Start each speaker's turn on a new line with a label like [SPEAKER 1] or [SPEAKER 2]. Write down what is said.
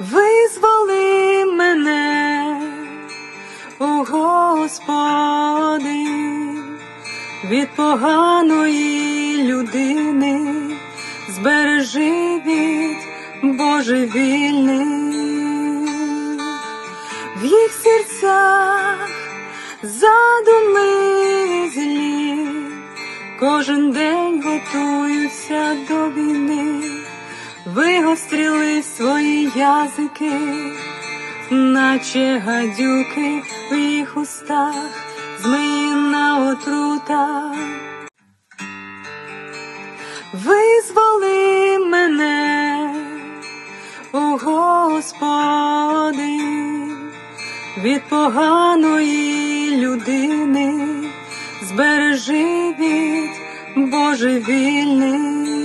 [SPEAKER 1] визволи мене, о Господи, від поганої людини, збережи від божевільних, в їх серцях задуми злі, кожен день готуються до вигостріли свої язики, наче гадюки в їх устах, зміїна отрута. Визволи мене, о Господи, від поганої людини, збережи від божевільних,